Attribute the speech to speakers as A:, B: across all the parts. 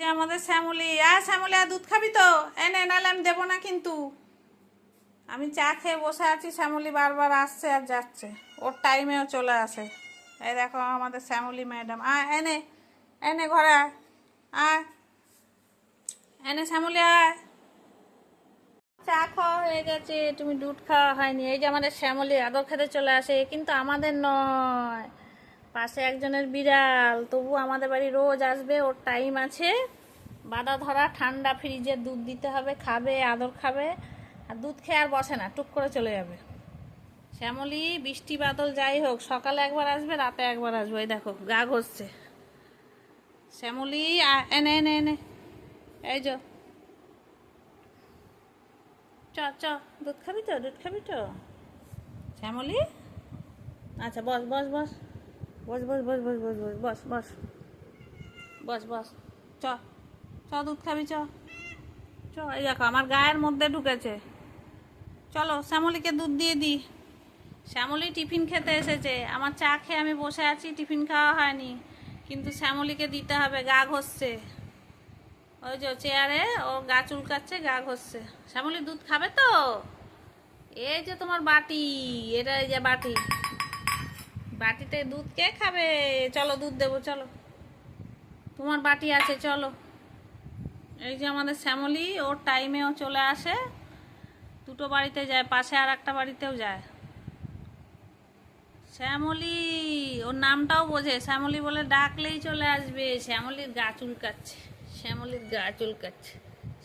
A: যে আমাদের শ্যামলি আর শ্যামলি, আর দুধ খাবি তো? এনে নাহলে আমি দেবো না কিন্তু। আমি চা খেয়ে বসে আছি, শ্যামলি বারবার আসছে আর যাচ্ছে। ওর টাইমেও চলে আসে। এই দেখো আমাদের শ্যামলি ম্যাডাম। আয় এনে এনে ঘরে আয়। এনে শ্যামলি, আয়। চা খাওয়া হয়ে গেছে, তুমি দুধ খাওয়া হয়নি। এই যে আমাদের শ্যামলি আদর খেতে চলে আসে কিন্তু আমাদের নয়। পাশে একজনের বিড়াল। তবু আমাদের বাড়ি রোজ আসবে, ওর টাইম আছে। বাধা ধরা, ঠান্ডা ফ্রিজে দুধ দিতে হবে, খাবে, আদর খাবে। আর দুধ খেয়ে আর বসে না, টুক করে চলে যাবে। শ্যামলি, বৃষ্টি বাদল যাই হোক, সকালে একবার আসবে, রাতে একবার আসবে। দেখো, গা ঘষছে। শ্যামলি এনে এনে এনে। এই যো। চ চ, দুধ খাবি তো? দুধ খাবি তো? শ্যামলি? আচ্ছা বস বস বস। বস বস বস বস বস বস বস বস। বস বস। চ চ, দুধ খাবি, চ। চ, এই দেখো, আমার গায়ের মধ্যে ঢুকেছে। চলো, শ্যামলিকে দুধ দিয়ে দিই। শ্যামলি টিফিন খেতে এসেছে। আমার চা খেয়ে আমি বসে আছি, টিফিন খাওয়া হয়নি। কিন্তু শ্যামলিকে দিতে হবে, গা ঘষছে। ওই যে চেয়ারে, ও গা চুলকাচ্ছে, গা ঘষছে। শ্যামলি, দুধ খাবে তো? এই যে তোমার বাটি এটা এই যে বাটি। বাটিতে দুধ কে খাবে? চলো দুধ দেবো, চলো। তোমার বাটি আছে, চলো। এই যে আমাদের শ্যামলি, ওর টাইমেও চলে আসে। দুটো বাড়িতে যায়, পাশে আর একটা বাড়িতেও যায়। শ্যামলি, ওর নামটাও বোঝে। শ্যামলি বলে, ডাকলেই চলে আসবে। শ্যামলির গা চুলকাচ্ছে। শ্যামলির গা চুলকাচ্ছে।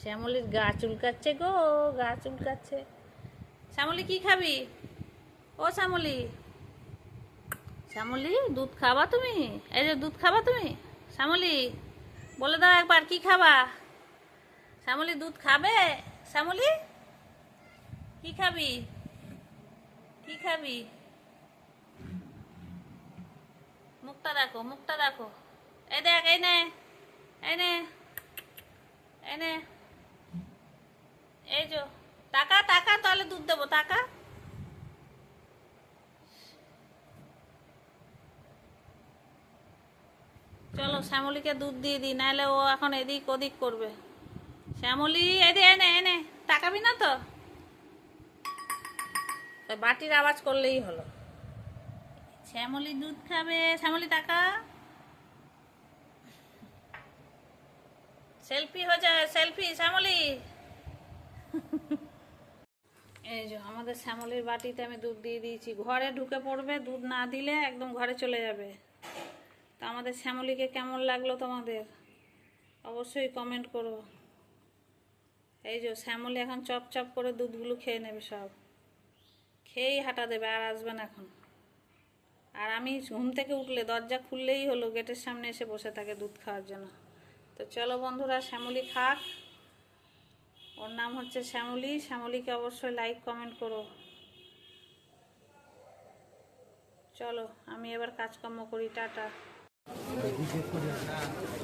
A: শ্যামলির গা চুলকাচ্ছে গো, গা চুলকাচ্ছে। শ্যামলি, কি খাবি? ও শ্যামলি। শ্যামলি, দুধ খাবা তুমি? এই যে দুধ খাবা তুমি? শ্যামলি, বলে দাও একবার কি খাবা? শ্যামলি, দুধ খাবে? শ্যামলি, কি খাবি? কি খাবি? মুখটা দেখো মুখটা দেখো। এই দেখ, এই নে এই নে এই নে। এই যো, টাকা টাকা, তাহলে দুধ দেবো, টাকা। চলো শ্যামলিকে দুধ দিয়ে দিই, নাহলে ও এখন এদিক ওদিক করবে। শ্যামলি এদে এনে এনে তাকাবি না তো। বাটির আওয়াজ করলেই হলো। শ্যামলি দুধ খাবে, শ্যামলি টাকা সেলফি হয়ে যায়, সেলফি, শ্যামলি। এই যে আমাদের শ্যামলির বাটিতে আমি দুধ দিয়ে দিয়েছি। ঘরে ঢুকে পড়বে, দুধ না দিলে একদম ঘরে চলে যাবে। তা আমাদের শ্যামলিকে কেমন লাগল তোমাদের? অবশ্যই কমেন্ট করো। এই যে শ্যামলি এখন চপ চপ করে দুধগুলো খেয়ে নেবে সব। খেয়েই হাঁটা দেবে, আর আসবে না এখন। আর আমি ঘুম থেকে উঠলে দরজা খুললেই হলো, গেটের সামনে এসে বসে থাকে দুধ খাওয়ার জন্য। তো চলো বন্ধুরা, শ্যামলি খাক। ওর নাম হচ্ছে শ্যামলি। শ্যামলিকে অবশ্যই লাইক কমেন্ট করো। চলো, আমি এবার কাজকর্ম করি, টাটা। 你这些破烂，你这些，